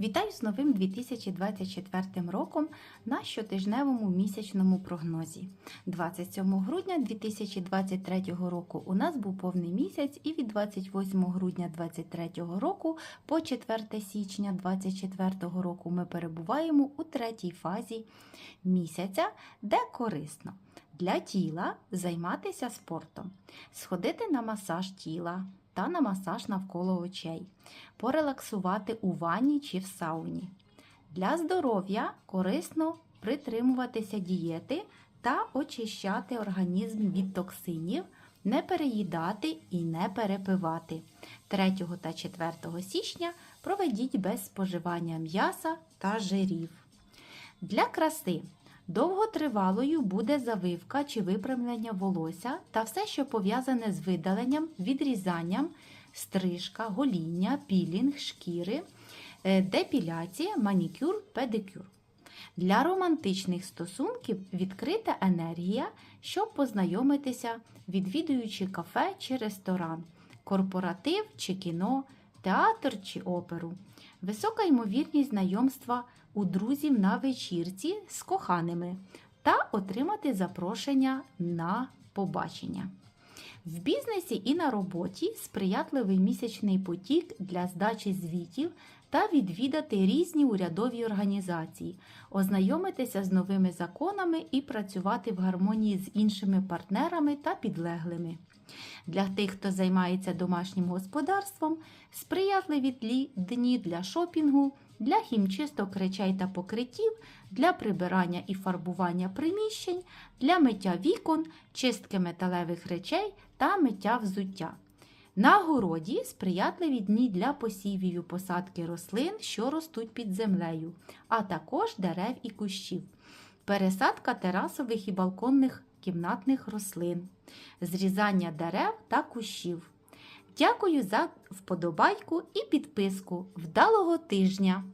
Вітаю з новим 2024 роком на щотижневому місячному прогнозі. 27 грудня 2023 року у нас був повний місяць, і від 28 грудня 2023 року по 4 січня 2024 року ми перебуваємо у третій фазі місяця, де корисно для тіла займатися спортом, сходити на масаж тіла та на масаж навколо очей порелаксувати у ванні чи в сауні. Для здоров'я корисно притримуватися дієти та очищати організм від токсинів, не переїдати і не перепивати. 3 та 4 січня проведіть без споживання м'яса та жирів. Для краси довготривалою буде завивка чи випрямлення волосся та все, що пов'язане з видаленням, відрізанням, стрижка, гоління, пілінг, шкіри, е, депіляція, манікюр, педикюр. Для романтичних стосунків відкрита енергія, щоб познайомитися, відвідуючи кафе чи ресторан, корпоратив чи кіно, театр чи оперу. Висока ймовірність знайомства у друзів на вечірці з коханими та отримати запрошення на побачення. В бізнесі і на роботі сприятливий місячний потік для здачі звітів та відвідати різні урядові організації, ознайомитися з новими законами і працювати в гармонії з іншими партнерами та підлеглими. Для тих, хто займається домашнім господарством, сприятливі длі- дні для шопінгу, для хімчисток речей та покриттів, для прибирання і фарбування приміщень, для миття вікон, чистки металевих речей та миття взуття. На городі сприятливі дні для посівів і посадки рослин, що ростуть під землею, а також дерев і кущів, пересадка терасових і балконних кімнатних рослин, зрізання дерев та кущів. Дякую за вподобайку і підписку. Вдалого тижня!